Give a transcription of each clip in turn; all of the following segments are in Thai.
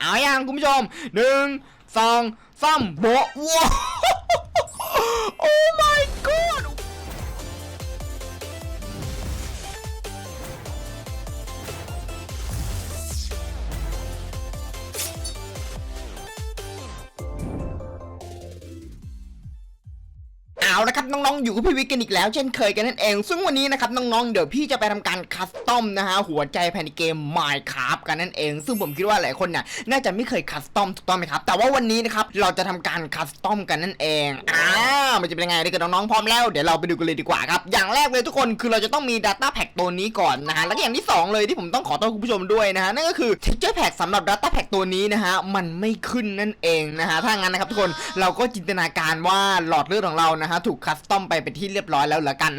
เอาอย่างคุณผู้ชมหนึ่งสองสามโบว้าโอ้ my god เอาละครับน้องๆอยู่กับพี่วิกกันอีกแล้ว เช่นเคยกันนั่นเอง ซึ่งวันนี้นะครับน้องๆเดี๋ยวพี่จะไปทำการคัสตอมนะฮะหัวใจภายในเกม Minecraft กันนั่นเอง ซึ่งผมคิดว่าหลายคนเนี่ยน่าจะไม่เคยคัสตอมถูกต้องไหมครับแต่ว่าวันนี้นะครับเราจะทำการคัสตอมกันนั่นเองอ่ามันจะเป็นยังไงถ้าเกิดน้องๆพร้อมแล้วเดี๋ยวเราไปดูกันเลยดีกว่าครับอย่างแรกเลยทุกคนคือเราจะต้องมี Data Pack ตัวนี้ก่อนนะฮะแล้วก็อย่างที่สองเลยที่ผมต้องขอโทษคุณผู้ชมด้วยนะฮะนั่นก็คือ Texture Pack สำหรับ Data Pack ตัวนี้นะฮะมันไม่ขึ้นนั่นเองนะฮะถ้างั้นนะครับทุกคนเราก็จินตนาการว่าหลอดเลือดของเรานะฮะถูกคัสตอมไปเป็นที่เรียบร้อยแล้วเหรอกัน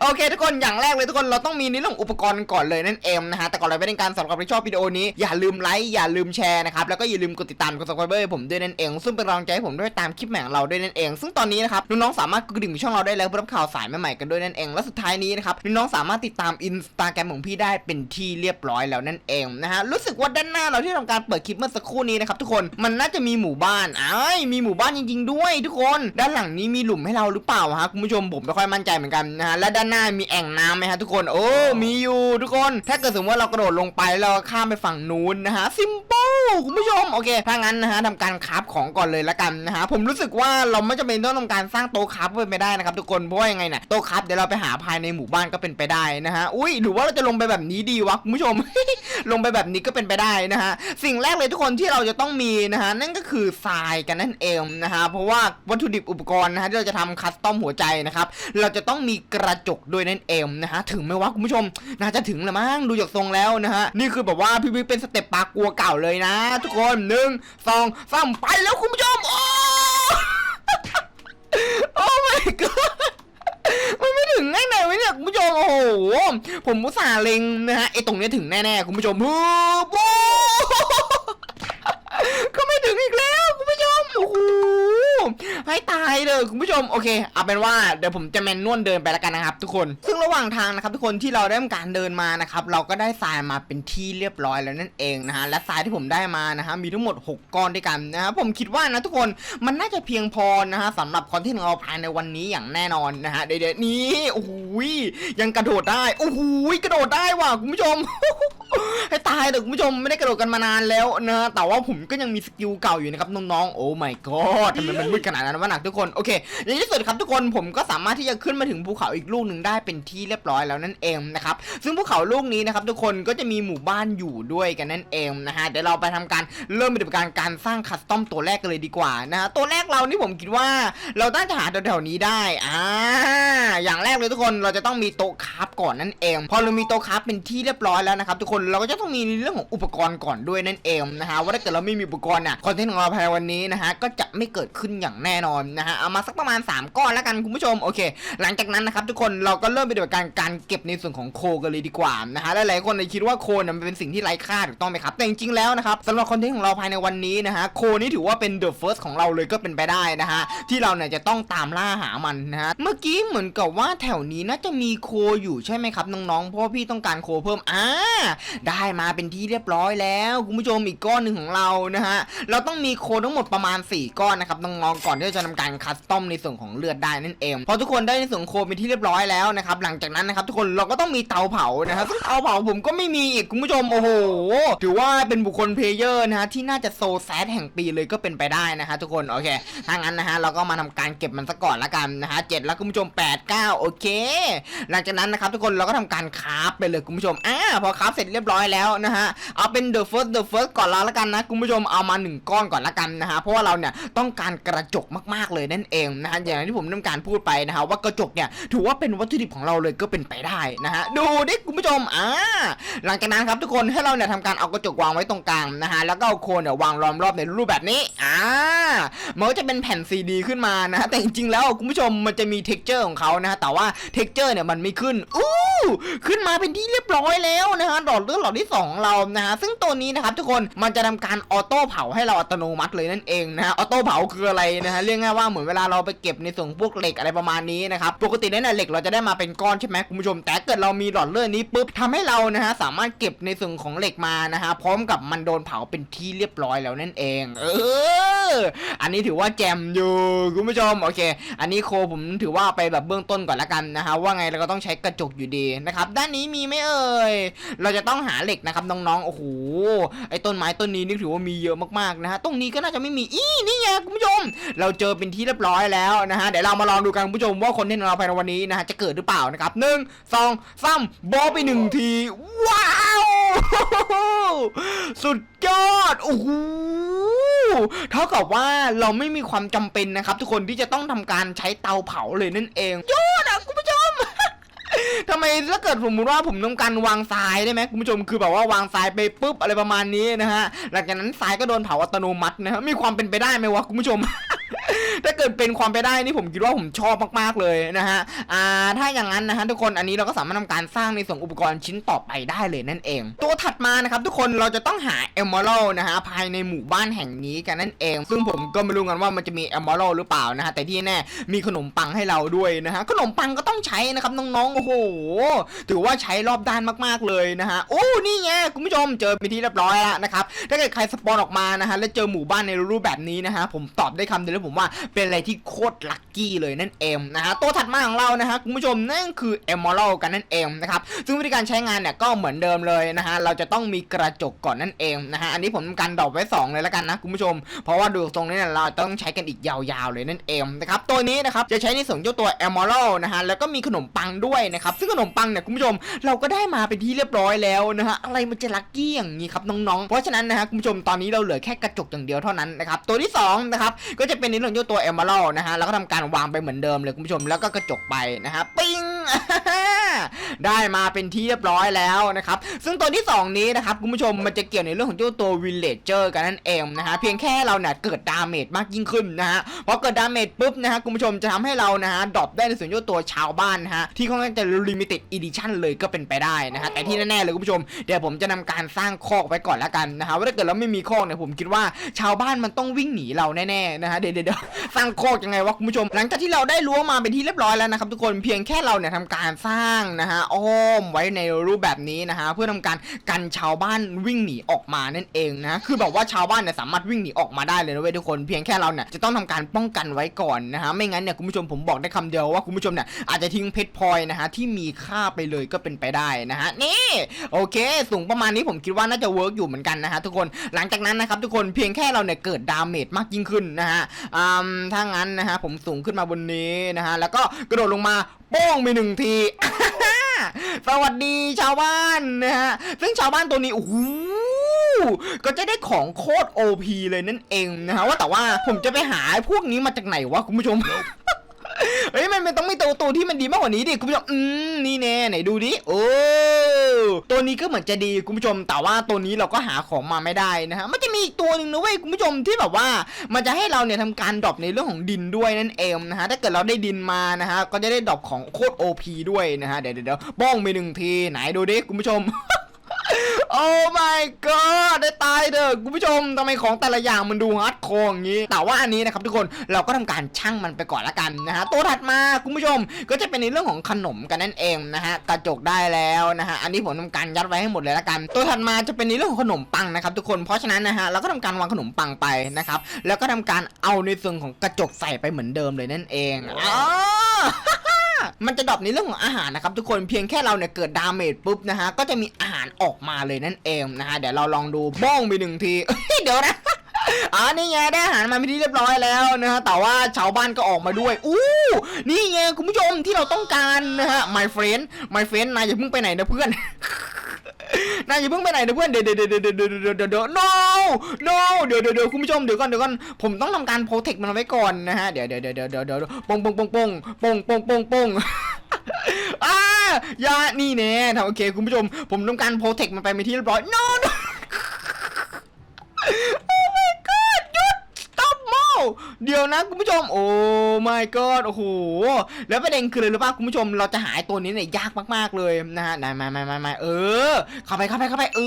โอเค ทุกคนอย่างแรกเลยทุกคนเราต้องมีในเรื่องอุปกรณ์ก่อนเลยนั่นเองนะฮะแต่ก่อนเราไปเล่นการสำหรับใครที่ชอบวิดีโอนี้อย่าลืมไลค์อย่าลืมแชร์นะครับแล้วก็อย่าลืมกดติดตามกด subscribe ให้ผมด้วยนั่นเอง ซึ่งเป็นกำลังใจให้ผมด้วยตามคลิปใหม่ของเราด้วยนั่นเอง ซึ่งตอนนี้นะครับน้องๆสามารถกดดิ่งช่องเราได้แล้วเพื่อรับข่าวสารใหม่ๆกันด้วยนั่นเอง และสุดท้ายนี้นะครับน้องๆสามารถติดตามอินสตาแกรมของพี่ได้เป็นที่เรียบร้อยแล้วนั่นเองนะฮะรู้สึกว่าด้านหน้าเราที่ทำการเปิดคลิปเมื่อสักครู่นี้นะครับทุกคนมันน่าจะมีหมู่บ้านอ้ายมีหมู่บ้านจริง ๆ ด้วย ทุกคน ด้านหลังนี้มีหลุมให้เราหรือเปล่าฮะคุณผู้ชมผมไม่ค่อยมั่นใจเหมือนกันนะฮะและด้านหน้ามีแอ่งน้ำไหมฮะทุกคน โอ้ มีอยู่ทุกคน ถ้าเกิดสมมติว่าเรากระโดดลงไปแล้วเราข้ามไปฝั่งนู้นนะฮะซิมเปิล คุณผู้ชมโอเคถ้างั้นนะฮะทำการคราฟของก่อนเลยละกันนะฮะผมรู้สึกว่าเราไม่จำเป็นต้องทำการสร้างโต๊ะคราฟเป็นไปได้นะครับทุกคนเพราะว่ายังไงเนี่ยโต๊ะคราฟเดี๋ยวเราไปหาภายในหมู่บ้านก็เป็นไปได้นะฮะอุ้ยหรือว่าเราจะลงไปแบบนี้ดีวะคุณผู้ชม ลงไปแบบนี้ก็เป็นไปได้นะฮะสิ่งแรกเลยทุกคนที่เราจะต้องมีนะฮะนั่นก็คือทรายกันนั่นเองนะฮะเพราะว่าวัตถุดิบอุปกรณ์นะฮะที่เราจะทำคัสตอมหัวใจนะครับเราจะต้องมีกระจกด้วยนั่นเองนะฮะถึงไหมวะคุณผู้ชม น่าจะถึงล้วมั้งดูจากทรงแล้วนะฮะนี่คือแบบว่าพี่วิเป็นสเต็ปปลากลัวเก่าเลยนะทุกคนหนึ่งสองสามไปแล้วคุณผู้ชม โอ้ โอ้ my god มันไม่ถึงง่ายไหนวะเนี่ยคุณผู้ชม โอ้โห ผมมุตส่าห์เล็งนะฮะไอตรงเนี้ยถึงแน่ๆคุณผู้ชมฮู้โอ้ก็ไม่ถึงอีกแล้วคุณผู้ชม โอ้โห ให้ตายเลยคุณผู้ชมโอเคเอาเป็นว่าเดี๋ยวผมจะแมนนวลเดินไปแล้วกันนะครับ ทุกคนซึ่งระหว่างทางนะครับทุกคนที่เราได้ทำการเดินมานะครับเราก็ได้ทรายมาเป็นที่เรียบร้อยแล้วนั่นเองนะฮะและทรายที่ผมได้มานะฮะมีทั้งหมด 6 ก้อนด้วยกันนะฮะผมคิดว่านะทุกคนมันน่าจะเพียงพอนะฮะสำหรับคอนเทนต์ของเราภายในวันนี้อย่างแน่นอนนะฮะเดี๋ยวๆนี้โอ้โหยยังกระโดดได้โอ้โหยกระโดดได้ว่ะคุณผู้ชมให้ตายเถอะคุณผู้ชมไม่ได้กระโดดกันมานานแล้วนะแต่ว่าผมก็ยังมีสกิลเก่าอยู่นะครับน้องๆโอ้ my god ทำไมมันมืดขนาดนั้นวะหนักทุกคน โอเค ในที่สุดครับทุกคนผมก็สามารถที่จะขึ้นมาถึงภูเขาอีกลูกหนึ่งได้เป็นที่เรียบร้อยแล้วนั่นเองนะครับ ซึ่งภูเขาลูกนี้นะครับทุกคนก็จะมีหมู่บ้านอยู่ด้วยกันนั่นเองนะฮะ เดี๋ยวเราไปทำการเริ่มปฏิบัติการการสร้างคัสตอมตัวแรกกันเลยดีกว่านะฮะ ตัวแรกเรานี่ผมคิดว่า เราน่าจะหาแถวๆนี้ได้ อ่า อย่างแรกเลยทุกคนเราจะต้องมีโต๊ะคราฟก่อนนั่นเอง พอเรามีโต๊ะคราฟเป็นที่เรียบร้อยแล้วนะครับทุกคน เราก็จะต้องมีเรื่องของอุปกรณ์ก่อนด้วยนั่นเองนะฮะ ว่าถ้าเกิดเราไม่มีอุปกรณ์อะคอนเทนต์ของเราภายในวันนี้นะฮะก็จะไม่เกิดขึ้นอย่างแน่นอนนะฮะเอามาสักประมาณ 3 ก้อนแล้วกันคุณผู้ชมโอเค หลังจากนั้นนะครับทุกคนเราก็เริ่มไปฏิบัติการการเก็บในส่วนของโคกันเลยดีกว่านะฮะหลายๆคนเลยคิดว่าโคเนี่ยมันเป็นสิ่งที่ไร้ค่าถูกต้องไหมครับแต่จริงๆแล้วนะครับสำหรับคอนเทนต์ของเราภายในวันนี้นะฮะโคนี่ถือว่าเป็น the first ของเราเลยก็เป็นไปได้นะฮะที่เราเนี่ยจะต้องตามล่าหามันนะฮะเมื่อกี้เหมือนกับว่าแถวนี้น่าจะมีโคอยู่ใช่ไหมครับน้องๆเพราะพี่ต้องการโคเพิ่มอ่าได้มาเป็นที่เรียบร้อยแล้วคุณผู้ชมอีกก้อนหนึ่งของเรานะฮะเราต้องมีโคทั้งหมดประมาณ 4 ก้อนนะครับน้องก่อนที่จะทำการคัสตอมในส่วนของเลือดได้นั่นเองพอทุกคนได้ในส่วนโคเป็นที่เรียบร้อยแล้วนะครับหลังจากนั้นนะครับทุกคนเราก็ต้องมีเตาเผานะครับซึ่งเตาเผาผมก็ไม่มีอีกคุณผู้ชมโอ้โหถือว่าเป็นบุคคลเพลเยอร์นะฮะที่น่าจะโซแซดแห่งปีเลยก็เป็นไปได้นะฮะทุกคนโอเคถ้างั้นนะฮะเราก็มาทำการเก็บมันซะก่อนละกันนะฮะเจ็ดแล้วคุณผู้ชมแปดเก้าโอเค หลังจากนั้นนะครับทุกคนเราก็ทำการคราฟไปเลยคุณผู้ชมอ่าพอคราฟเสร็จเรียบร้อยแล้วนะฮะเอาเป็น the first the first ก่อนละละกันนะคุณผู้ชมเอามาหนึ่งก้อนก่อนละกันนะฮะเพราะว่าเราเนี่ยต้องการกระระจกมากๆเลยนั่นเองนะฮะอย่างที่ผมต้องการพูดไปนะฮะว่ากระจกเนี่ยถือว่าเป็นวัตถุดิบของเราเลยก็เป็นไปได้นะฮะดูดิคุณผู้ชมอ่าหลังจากนั้นครับทุกคนให้เราเนี่ยทำการเอากระจกวางไว้ตรงกลางนะฮะแล้วก็เอาโคนเนี่ยวางล้อมรอบในรูปแบบนี้อ่ามันก็จะเป็นแผ่นซีดีขึ้นมานะฮะแต่จริงๆแล้วคุณผู้ชมมันจะมี t e x t อร์ของเขานะฮะแต่ว่า t e x t อร์เนี่ยมันไม่ขึ้นอู้ขึ้นมาเป็นที่เรียบร้อยแล้วนะฮะดอดเตอร์หลอดที่สองของเรานะฮะซึ่งตัวนี้นะครับทุกคนมันจะทำการออโต้เผาให้เราอัตโนมัติเลยนั่นเองนะฮะออโต้เผาคืออะไรนะฮะเรียกง่ายว่าเหมือนเวลาเราไปเก็บในส่วนพวกเหล็กอะไรประมาณนี้นะครับปกติเนี่ยเหล็กเราจะได้มาเป็นก้อนใช่ไหมคุณผู้ชม แต่เกิดเรามีหลอดเลือดนี้ปุ๊บทำให้เรานะฮะสามารถเก็บในส่วนของเหล็กมานะฮะพร้อมกับมันโดนเผาเป็นที่เรียบร้อยแล้วนั่นเอง เออ อันนี้ถือว่าแจมอยู่คุณผู้ชมโอเค อันนี้โคผมถือว่าไปแบบเบื้องต้นก่อนละกันนะฮะว่าไงเราก็ต้องใช้กระจกอยู่ดีนะครับด้านนี้มีไหมเอ่ยเราจะต้องหาเหล็กนะครับน้องๆโอ้โหไอ้ต้นไม้ต้นนี้นี่ถือว่ามีเยอะมากๆนะฮะตรงนี้ก็น่าจะไม่มีอีนี่ไงคุณผู้ชมเราเจอเป็นที่เรียบร้อยแล้วนะฮะเดี๋ยวเรามาลองดูกันคุณผู้ชมว่าคนเล่ของเราภายในวันนี้นะฮะจะเกิดหรือเปล่านะครับหนึ่งสองสามบะไปหนึ่งที ว้าว สุดยอดโอ้โหเท่ากับว่าเราไม่มีความจำเป็นนะครับ ทุกคนที่จะต้องทำการใช้เตาเผาเลยนั่นเองยอดอะคุณผู้ชมทำไมถ้าเกิดสมมติว่าผมต้องการวางทรายได้ไหมคุณผู้ชมคือแบบว่าวางทรายไปปุ๊บอะไรประมาณนี้นะฮะหลังจากนั้นทรายก็โดนเผาอัตโนมัตินะฮะมีความเป็นไปได้ไหมวะคุณผู้ชม ถ้าเกิดเป็นความไปได้นี่ผมคิดว่าผมชอบมากๆเลยนะฮะอ่าถ้าอย่างนั้นนะฮะทุกคนอันนี้เราก็สามารถทำการสร้างในส่วนอุปกรณ์ชิ้นต่อไปได้เลยนั่นเอง ตัวถัดมานะครับทุกคนเราจะต้องหาเอมเมอรัลนะฮะภายในหมู่บ้านแห่งนี้กันนั่นเอง ซึ่งผมก็ไม่รู้กันว่ามันจะมีเอมเมอรัลหรือเปล่านะฮะแต่ที่แน่มีขนมปังให้เราด้วยนะฮะขนมปังก็ต้องใช้นะครับน้องๆโอ้โหถือว่าใช้รอบด้านมากๆเลยนะฮะโอ้นี่ไงคุณผู้ชมเจอไปที่เรียบร้อยแล้วนะครับถ้าเกิดใครสปอนออกมานะฮะแล้วเจอหมู่บ้านในรูปแบบนี้นะฮะผมตอบได้คำเดียวเลยผมว่าเป็นอะไรที่โคตรลัคกี้เลยนั่นเองนะฮะตัวถัดมาของเรานะฮะคุณผู้ชมนั่นคือ Emerald กันนั่นเองนะครับซึ่งวิธีการใช้งานเนี่ยก็เหมือนเดิมเลยนะฮะเราจะต้องมีกระจกก่อนนั่นเองนะฮะอันนี้ผมทำการดรอปไว้ 2 เลยแล้วกันนะคุณผู้ชม เพราะว่าดูตรงนี้เนี่ยเราต้องใช้กันอีกยาวๆเลยนั่นเองนะครับตัวนี้นะครับจะใช้ในส่วนเจ้าตัว Emerald นะฮะแล้วก็มีขนมปังด้วยนะครับซึ่งขนมปังเนี่ยคุณผู้ชมเราก็ได้มาเป็นที่เรียบร้อยแล้วนะฮะอะไรมันจะลัคกี้อย่างนี้ครับน้องๆ เพราะฉะนั้นนะฮะคุณผู้ชมตอนนี้เราเหลือแค่กระจกอย่างเดียวเท่านั้นนะครับตัวที่สองนะครับก็จะเป็นในเรื่องเจ้าตัว Emerald นะฮะแล้วก็ทำการวางไปเหมือนเดิมเลยคุณผู้ชมแล้วก็กระจกไปนะฮะปิ้งได้มาเป็นที่เรียบร้อยแล้วนะครับซึ่งตัวที่ 2 นี้นะครับคุณผู้ชมมันจะเกี่ยวในเรื่องของเจ้าตัว Villager กันนั่นเองนะฮะเพียงแค่เราเนี่ยเกิดดาเมจมากยิ่งขึ้นนะฮะพอเกิดดาเมจปุ๊บนะฮะคุณผู้ชมจะทำให้เรานะฮะดรอปได้ในส่วนเจ้าตัวชาวบ้านนะฮะที่ค่อนข้างจะ limited edition เลยก็เป็นไปได้นะฮะแต่ที่แน่ๆเลยคุณผู้ชมเดี๋ยวผมจะนำการสร้างคอกไว้ก่อนละกันนะฮะว่าถ้าเกิดเราไม่มีคอกเนี่ยผมคิดว่าชาวบ้านมันต้องวิ่งหนีเราแน่ๆนะฮะเดี๋ยวเดี๋ยวสร้างโคกยังไงวะคุณผู้ชม หลังจากที่เราได้รั้วมาเป็นที่เรียบร้อยแล้วนะครับทุกคนเพียงแค่เราเนี่ยทำการสร้างนะฮะอ้อมไว้ในรูปแบบนี้นะฮะเพื่อทำการกันชาวบ้านวิ่งหนีออกมานั่นเองนะคือแบบว่าชาวบ้านเนี่ยสามารถวิ่งหนีออกมาได้เลยนะเว้ยทุกคนเพียงแค่เราเนี่ยจะต้องทำการป้องกันไว้ก่อนนะฮะไม่งั้นเนี่ยคุณผู้ชมผมบอกได้คำเดียวว่าคุณผู้ชมเนี่ยอาจจะทิ้งเพชรพลอยนะฮะที่มีค่าไปเลยก็เป็นไปได้นะฮะนี่โอเค สูงประมาณนี้ผมคิดว่าน่าจะเวิร์กอยู่เหมือนกันนะฮะทุกคนหลังจากนั้นนะครับทุกคนเพียงแค่เราเนี่ยเกิดดาเมจมากยิ่งขึ้นนะฮะอืมถ้างั้นนะฮะผมสูงขึ้นมาบนนี้นะฮะแล้วก็กระโดดลงมาโป้งไปหนึ่งที สวัสดีชาวบ้านนะฮะซึ่งชาวบ้านตัวนี้โอ้โหก็จะได้ของโคตรโอพเลยนั่นเองนะฮะว่าแต่ว่าผมจะไปหาพวกนี้มาจากไหนวะคุณผู้ชม เฮ้ยมันมันต้องมีตัวตัวที่มันดีมากกว่านี้ดิคุณผู้ชมอืมนี่แน่ไหนดูดิโอ้ตัวนี้ก็เหมือนจะดีคุณผู้ชม แต่ว่าตัวนี้เราก็หาของมาไม่ได้นะฮะมันจะมีอีกตัวหนึ่งนะเว้ยคุณผู้ชมที่แบบว่า มันจะให้เราเนี่ยทำการดรอปในเรื่องของดินด้วยนั่นเองนะฮะถ้าเกิดเราได้ดินมานะฮะก็จะได้ดรอปของโคตร OP ด้วยนะฮะเดี๋ยวเดี๋ยวบ้องไปหนึ่งทีไหนดูดิคุณผู้ชม โอ้ my god ได้ตายเด้อคุณผู้ชมทำไมของแต่ละอย่างมันดูฮาร์ดคอร์อย่างนี้ แต่ว่าอันนี้นะครับทุกคนเราก็ทำการชั่งมันไปก่อนละกันนะฮะตัวถัดมาคุณผู้ชมก็จะเป็นในเรื่องของขนมกันนั่นเองนะฮะกระจกได้แล้วนะฮะอันนี้ผมทำการยัดไว้ให้หมดเลยละกัน ตัวถัดมาจะเป็นในเรื่องของขนมปังนะครับทุกคนเพราะฉะนั้นนะฮะเราก็ทำการวางขนมปังไปนะครับแล้วก็ทำการเอาในส่วนของกระจกใส่ไปเหมือนเดิมเลยนั่นเองอ๋อ มันจะดรอปในเรื่องของอาหารนะครับทุกคนเพียงแค่เราเนี่ยเกิดดาเมจปุ๊บนะฮะก็จะมีอาหารออกมาเลยนั่นเองนะฮะเดี๋ยวเราลองดูบ้องไปหนึ่งทีเดี๋ยวนะอ๋อนี่ไงได้อาหารมาเป็นที่เรียบร้อยแล้วนะฮะแต่ว่าชาวบ้านก็ออกมาด้วยอู้นี่ไงคุณผู้ชมที่เราต้องการนะฮะ my friend my friend นายอย่าเพิ่งไปไหนนะเพื่อน นายอย่าเพิ่งไปไหนนะเพื่อนเดี๋ยวเดี๋ยวเดี๋ยวเดี๋ยวเดี๋ยวเดี๋ยวเดี๋ยว no no เดี๋ยวเดี๋ยวเดี๋ยวคุณผู้ชมเดี๋ยวก่อนเดี๋ยวก่อนผมต้องทำการโปรเทคมันไว้ก่อนนะฮะเดี๋ยวเดี๋ยวเดี๋ยวเดี๋ยวเดี๋ยวเดี๋ยวปงปงปงปงปงปงปงปงอ่ายานี่แน่ทำโอเคคุณผู้ชม ผมต้องการโปรเทคมันไปเป็นที่เรียบร้อย no no เดี๋ยวนะคุณผู้ชม โอ้ my god โอ้โห แล้วประเด็นคือเลยรู้ป่ะคุณผู้ชม เราจะหาไอ้ตัวนี้เนี่ยยากมากๆเลยนะฮะมามามามาเออ เข้าไปเข้าไปเข้าไปเอ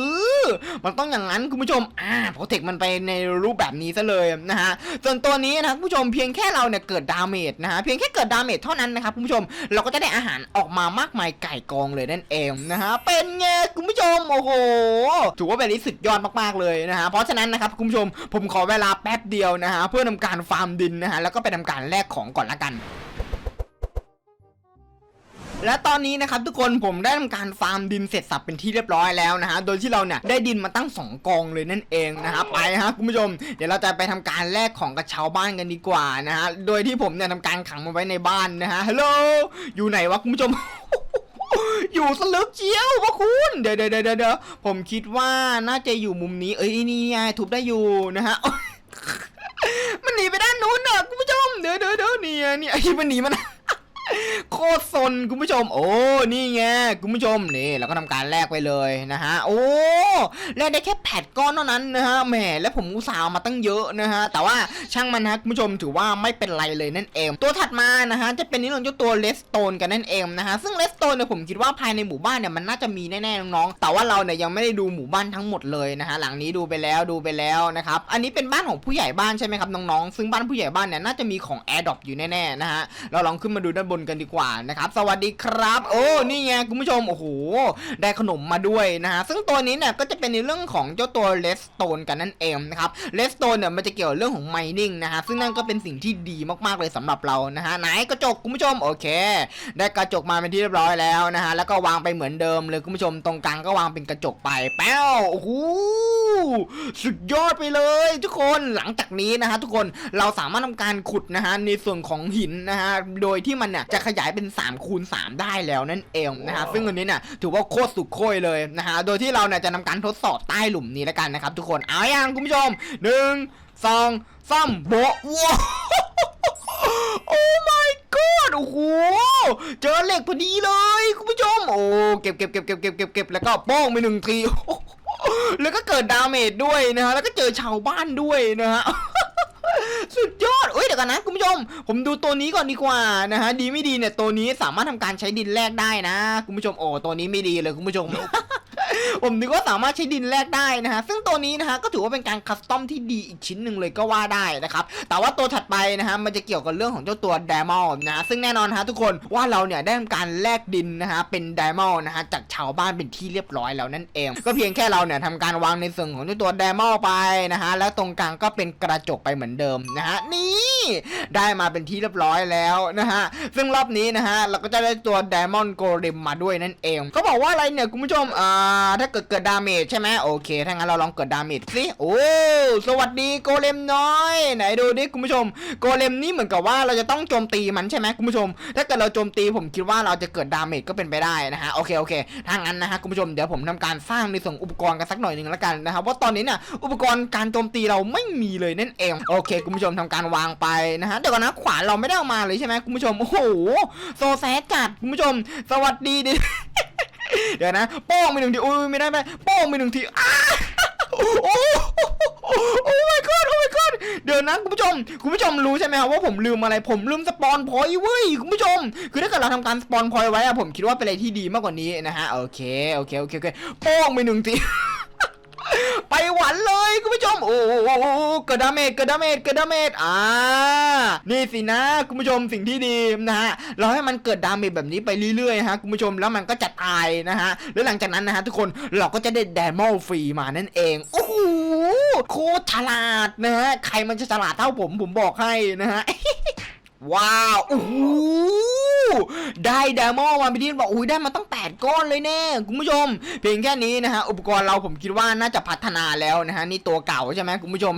อ มันต้องอย่างนั้นคุณผู้ชม อ่าโปรเทคมันไปในรูปแบบนี้ซะเลยนะฮะ ส่วนตัวนี้นะคุณผู้ชมเพียงแค่เราเนี่ยเกิดดาเมจนะฮะ เพียงแค่เกิดดาเมจเท่านั้นนะครับคุณผู้ชม เราก็จะได้อาหารออกมามากมายไก่กองเลยนั่นเองนะฮะ เป็นไงคุณผู้ชม โอ้โห ถือว่าเป็นรที่สุดยอดมากๆเลยนะฮะ เพราะฉะนั้นนะครับคุณผู้ชม ผมขอเวลาแป๊บเดียวนะฮะเพื่อทำการฟาร์มดินนะฮะแล้วก็ไปทำการแลกของก่อนละกันและตอนนี้นะครับทุกคนผมได้ทำการฟาร์มดินเสร็จสับเป็นที่เรียบร้อยแล้วนะฮะ โดยที่เราเนี่ยได้ดินมาตั้ง 2 กองเลยนั่นเองนะฮะไปฮะคุณผู้ชม เดี๋ยวเราจะไปทำการแลกของกับชาวบ้านกันดีกว่านะฮะ โดยที่ผมเนี่ยทำการขังมันไว้ในบ้านนะฮะฮัลโหลอยู่ไหนวะคุณผู้ชม อยู่สลึกเจียวพระคุณเดี๋ยวเดี๋ยวเดี๋ยวเดี๋ยวผมคิดว่าน่าจะอยู่มุมนี้ เอ้ยนี่ไงทุบได้อยู่นะฮะ มันหนีไปด้านนู้นอะคุณผู้ชมเดี๋ยวเดี๋ยวเดี๋ยวเนี่ยเนี่ยไอ้มันหนีมัน โคตรซนคุณผู้ชม โอ้นี่ไงคุณผู้ชมนี่เราก็ทำการแลกไปเลยนะฮะโอ้แลกได้แค่แผ่นก้อนเท่านั้นนะฮะแหมแล้วผมอุตส่าห์มาตั้งเยอะนะฮะแต่ว่าช่างมันนะคุณผู้ชมถือว่าไม่เป็นไรเลยนั่นเอง ตัวถัดมานะฮะจะเป็นนี่เราเจ้าตัวเลสโตนกันนั่นเองนะฮะซึ่งเลสโตนเนี่ยผมคิดว่าภายในหมู่บ้านเนี่ยมันน่าจะมีแน่ๆน้องๆแต่ว่าเราเนี่ยยังไม่ได้ดูหมู่บ้านทั้งหมดเลยนะฮะหลังนี้ดูไปแล้วดูไปแล้วนะครับอันนี้เป็นบ้านของผู้ใหญ่บ้านใช่ไหมครับน้องๆซึ่งบ้านผู้ใหญ่บ้านเนี่ยน่าจะมีของแอร์ดรอปอยู่แน่ๆนะฮะเราลองขึ้นมาดูด้านบนกันดีกว่านะครับ สวัสดีครับ โอ้นี่ไงคุณผู้ชมโอ้โหได้ขนมมาด้วยนะฮะซึ่งตัวนี้เนี่ยก็จะเป็นในเรื่องของเจ้าตัวเลสโตนกันนั่นเองนะครับเลสโตนเนี่ยมันจะเกี่ยวเรื่องของไมนิ่งนะฮะซึ่งนั่นก็เป็นสิ่งที่ดีมากๆเลยสำหรับเรานะฮะไหนกระจกคุณผู้ชมโอเค ได้กระจกมาเป็นที่เรียบร้อยแล้วนะฮะแล้วก็วางไปเหมือนเดิมเลยคุณผู้ชมตรงกลางก็วางเป็นกระจกไปแป้วโอ้โหสุดยอดไปเลย ทุกคนหลังจากนี้นะฮะทุกคนเราสามารถทำการขุดนะฮะในส่วนของหินนะฮะโดยที่มันเนี่ยจะขยายเป็น3คูณ3ได้แล้วนั่นเองนะฮะซึ่งอันนี้เนี่ยถือว่าโคตรสุดโคยเลยนะฮะโดยที่เราเนี่ยจะทำการทดสอบใต้หลุมนี้แล้วกันนะครับทุกคนเอาอย่างคุณผู้ชมหนึ่งสองสามโบะว้าวโอ้ my god โอ้โหเจอเหล็กพอดีเลยคุณผู้ชม โอ้เก็บเก็บเก็บเก็บเก็บเก็บเก็บแล้วก็โป้งไปหนึ่งทีแล้วก็เกิดดาเมจด้วยนะฮะแล้วก็เจอชาวบ้านด้วยนะฮะ สุดยอดเอ้ยเดี๋ยวกันนะคุณผู้ชม ผมดูตัวนี้ก่อนดีกว่านะฮะ ดีไม่ดีเนี่ยตัวนี้สามารถทำการใช้ดินแลกได้นะ คุณผู้ชมโอ้ตัวนี้ไม่ดีเลยคุณผู้ชม ผมนึกว่าสามารถใช้ดินแลกได้นะฮะซึ่งตัวนี้นะฮะก็ถือว่าเป็นการคัสตอมที่ดีอีกชิ้นหนึ่งเลยก็ว่าได้นะครับแต่ว่าตัวถัดไปนะฮะมันจะเกี่ยวกับเรื่องของเจ้าตัวไดมอนนะฮะซึ่งแน่นอนฮะทุกคนว่าเราเนี่ยได้ทำการแลกดินนะฮะเป็นไดมอนนะฮะจากชาวบ้านเป็นที่เรียบร้อยแล้วนั่นเอง ก็เพียงแค่เราเนี่ยทำการวางในส่วนของเจ้าตัวไดมอนไปนะฮะแล้วตรงกลางก็เป็นกระจกไปเหมือนเดิมนะฮะนี่ได้มาเป็นที่เรียบร้อยแล้วนะฮะซึ่งรอบนี้นะฮะเราก็จะได้ตัวไดมอนด์โกลเมมาด้วยนั่นเองเขาบอกว่าอะไรเนี่ยคุณผู้ชมอ่าถ้าเกิดเกิดดาเมจใช่ไหมโอเค ถ้างั้นเราลองเกิดดาเมจสิโอ้สวัสดีโกเลมน้อย ไหนดูดิคุณผู้ชม โกเลมนี่เหมือนกับว่าเราจะต้องโจมตีมันใช่ไหมคุณผู้ชม ถ้าเกิดเราโจมตีผมคิดว่าเราจะเกิดดาเมจก็เป็นไปได้นะฮะโอเคโอเคถ้างั้นนะฮะคุณผู้ชมเดี๋ยวผมทำการสร้างในส่วนอุปกรณ์กันสักหน่อยหนึ่งแล้วกันนะครับว่าตอนนี้เนี่ยอุปกรณ์การโจมตีเราไม่มีเลยนั่นเองโอเค คุณผู้ชมทำการวางไปนะฮะเดี๋ยวก่อนนะขวานเราไม่ได้เอามาเลยใช่ไหมคุณผู้ชมโอ้โหโซแซจัดคุณผู้ชม สวัสดีดิ เดี๋ยวนะโป้งไปหนึ่งทีอุ้ยไม่ได้ไหมโป้งไปหนึ่งทีอ้าโอ้โโอ้ my god โอ้ my god เดี๋ยวนะคุณผู้ชม คุณผู้ชมรู้ใช่ไหมครับว่าผมลืมอะไร ผมลืมสปอนพอยต์เว้ยคุณผู้ชม คือถ้าเกิดเราทำการสปอนพอยต์ไว้อะผมคิดว่าเป็นอะไรที่ดีมากกว่านี้นะฮะ โอเค โอเค โอเค โอเค โป้งไปหนึ่งที ไปหวันเลยคุณผู้ชม โอ้โหเกิดดาเมจเกิดดาเมจเกิดดาเมจอ่า นี่สินะคุณผู้ชมสิ่งที่ดีนะฮะเราให้มันเกิดดาเมจแบบนี้ไปเรื่อยๆฮะคุณผู้ชมแล้วมันก็จะตายนะฮะแล้วหลังจากนั้นนะฮะทุกคนเราก็จะได้แดมอลฟรีมานั่นเองโอ้โหโคตรฉลาดนะฮะใครมันจะฉลาดเท่าผมผมบอกให้นะฮะ ว้าวโอ้โหได้ไดมอนด์มาพี่ดินบอกอุ้ยได้มาตั้ง 8 ก้อนเลยแน่คุณผู้ชม เพียงแค่นี้นะฮะอุปกรณ์เราผมคิดว่าน่าจะพัฒนาแล้วนะฮะนี่ตัวเก่าใช่ไหมคุณผู้ชม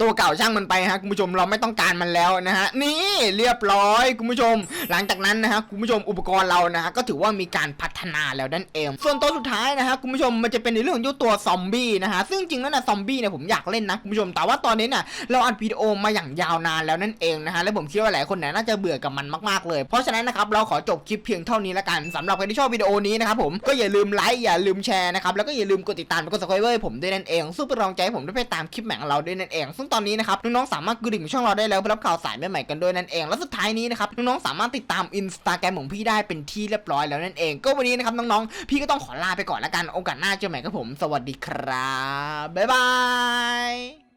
ตัวเก่าช่างมันไปฮะคุณผู้ชมเราไม่ต้องการมันแล้วนะฮะนี่เรียบร้อยคุณผู้ชม หลังจากนั้นนะฮะคุณผู้ชมอุปกรณ์เรานะฮะก็ถือว่ามีการพัฒนาแล้วนั่นเอง ส่วนตัวสุดท้ายนะฮะคุณผู้ชมมันจะเป็นในเรื่องของตัวซอมบี้นะฮะซึ่งจริงแล้วนะซอมบี้เนี่ยผมอยากเล่นนะคุณผู้ชมแต่ว่าตอนนี้เนี่ยเราอัดวิดีโอมาอย่างยาวนานแล้วนั่นเองนะฮะและผมคิดว่าหลายคนเนี่ยน่าจะเบื่อกับมันมากๆเลย เพราะฉะนั้นนะครับเราขอจบคลิปเพียงเท่านี้ละกันสำหรับใครที่ชอบวิดีโอนี้นะครับผมก็อย่าลืมไลค์อย่าลืมแชร์นะครับแล้วก็อย่าลืมกดติดตามและกด subscribe ให้ผมด้วยนั่นเองซึ่งเป็นกำลังใจผมด้ไปตามคลิปใหม่ของเราด้วยนั่นเอง ซึ่งตอนนี้นะครับน้องๆสามารถกระดิ่งช่องเราได้แล้วเพื่อรับข่าวสารใหม่ๆกันด้วยนั่นเอง และสุดท้ายนี้นะครับน้องๆสามารถติดตามอินสตาแกรมของพี่ได้เป็นที่เรียบร้อยแล้วนั่นเอง ก็วันนี้นะครับน้องๆพี่ก็ต้องขอลาไปก่อนละกันโอกาสหน้าเจอใหม่กับผม สวัสดีครับบ๊ายบาย